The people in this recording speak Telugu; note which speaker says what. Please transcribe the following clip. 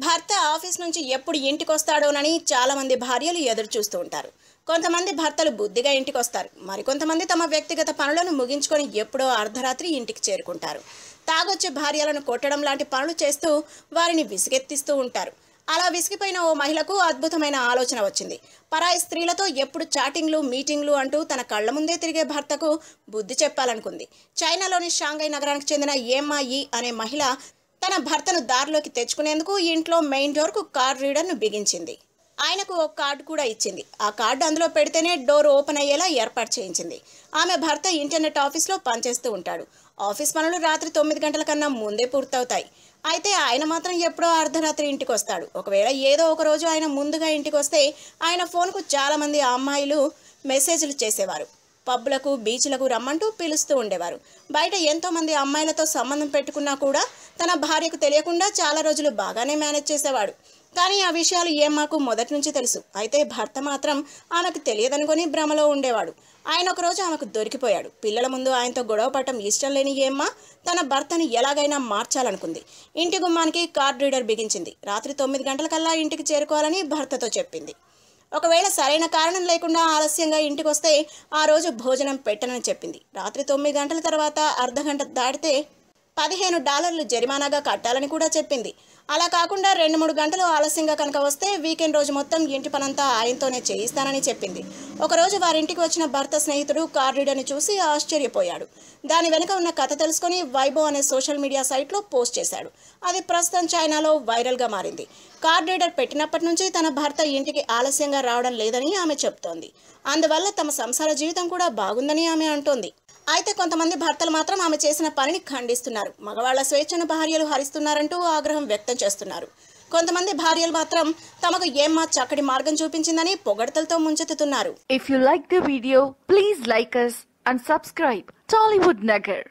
Speaker 1: భర్త ఆఫీస్ నుంచి ఎప్పుడు ఇంటికి వస్తాడోనని చాలామంది భార్యలు ఎదురు చూస్తూ ఉంటారు. కొంతమంది భర్తలు బుద్ధిగా ఇంటికి వస్తారు మరికొంతమంది తమ వ్యక్తిగత పనులను ముగించుకొని ఎప్పుడో అర్ధరాత్రి ఇంటికి చేరుకుంటారు. తాగొచ్చే భార్యలను కొట్టడం లాంటి పనులు చేస్తూ వారిని విసిగెత్తిస్తూ ఉంటారు. అలా విసిగిపోయిన ఓ మహిళకు అద్భుతమైన ఆలోచన వచ్చింది. పరాయి స్త్రీలతో ఎప్పుడు చాటింగ్లు మీటింగ్లు అంటూ తన కళ్ళ ముందే తిరిగే భర్తకు బుద్ధి చెప్పాలనుకుంది. చైనాలోని షాంఘై నగరానికి చెందిన ఏమ్మా ఈ అనే మహిళ తన భర్తను దారిలోకి తెచ్చుకునేందుకు ఇంట్లో మెయిన్ డోర్కు కార్డ్ రీడర్ను బిగించింది. ఆయనకు ఒక కార్డు కూడా ఇచ్చింది. ఆ కార్డు అందులో పెడితేనే డోర్ ఓపెన్ అయ్యేలా ఏర్పాటు చేయించింది. ఆమె భర్త ఇంటర్నెట్ ఆఫీస్లో పనిచేస్తూ ఉంటాడు. ఆఫీస్ పనులు రాత్రి తొమ్మిది గంటల కన్నా ముందే పూర్తవుతాయి. అయితే ఆయన మాత్రం ఎప్పుడో అర్ధరాత్రి ఇంటికి వస్తాడు ఒకవేళ ఏదో ఒక రోజు ఆయన ముందుగా ఇంటికి వస్తే ఆయన ఫోన్కు చాలామంది అమ్మాయిలు మెసేజ్లు చేసేవారు. పబ్బులకు బీచ్లకు రమ్మంటూ పిలుస్తూ ఉండేవారు. బయట ఎంతోమంది అమ్మాయిలతో సంబంధం పెట్టుకున్నా కూడా తన భార్యకు తెలియకుండా చాలా రోజులు బాగానే మేనేజ్ చేసేవాడు. కానీ ఆ విషయాలు ఏమ్మాకు మొదటి నుంచి తెలుసు. అయితే భర్త మాత్రం ఆమెకు తెలియదనుకొని భ్రమలో ఉండేవాడు. ఆయన ఒకరోజు ఆమెకు దొరికిపోయాడు. పిల్లల ముందు ఆయనతో గొడవ పడటం ఇష్టం లేని ఏమ్మ తన భర్తని ఎలాగైనా మార్చాలనుకుంది. ఇంటి గుమ్మానికి కార్డ్ రీడర్ బిగించింది. రాత్రి తొమ్మిది గంటలకల్లా ఇంటికి చేరుకోవాలని భర్తతో చెప్పింది. ఒకవేళ సరైన కారణం లేకుండా ఆలస్యంగా ఇంటికి వస్తే ఆ రోజు భోజనం పెట్టనని చెప్పింది. రాత్రి తొమ్మిది గంటల తర్వాత అర్ధ గంట దాటితే పదిహేను డాలర్లు జరిమానాగా కట్టాలని కూడా చెప్పింది. అలా కాకుండా రెండు మూడు గంటలు ఆలస్యంగా కనుక వస్తే వీకెండ్ రోజు మొత్తం ఇంటి పనంతా ఆయనతోనే చేయిస్తానని చెప్పింది. ఒకరోజు వారింటికి వచ్చిన భర్త స్నేహితుడు కార్ రీడర్ని చూసి ఆశ్చర్యపోయాడు. దాని వెనుక ఉన్న కథ తెలుసుకొని వైబో అనే సోషల్ మీడియా సైట్లో పోస్ట్ చేశాడు. అది ప్రస్తుతం చైనాలో వైరల్గా మారింది. కార్ రీడర్ పెట్టినప్పటి నుంచి తన భర్త ఇంటికి ఆలస్యంగా రావడం లేదని ఆమె చెప్తోంది. అందువల్ల తమ సంసార జీవితం కూడా బాగుందని ఆమె అంటోంది. అయితే కొంతమంది భర్తలు మాత్రం ఆమె చేసిన పనిని ఖండిస్తున్నారు. మగవాళ్ళ స్వేచ్ఛను భార్యలు హరిస్తున్నారంటూ ఆగ్రహం వ్యక్తం చేస్తున్నారు. కొంతమంది భార్యలు మాత్రం తమకు ఏమ్మా చక్కటి మార్గం చూపించిందని పొగడతలతో ముంచెత్తుతున్నారు.
Speaker 2: If you like the video please like us and subscribe Tollywood Nagar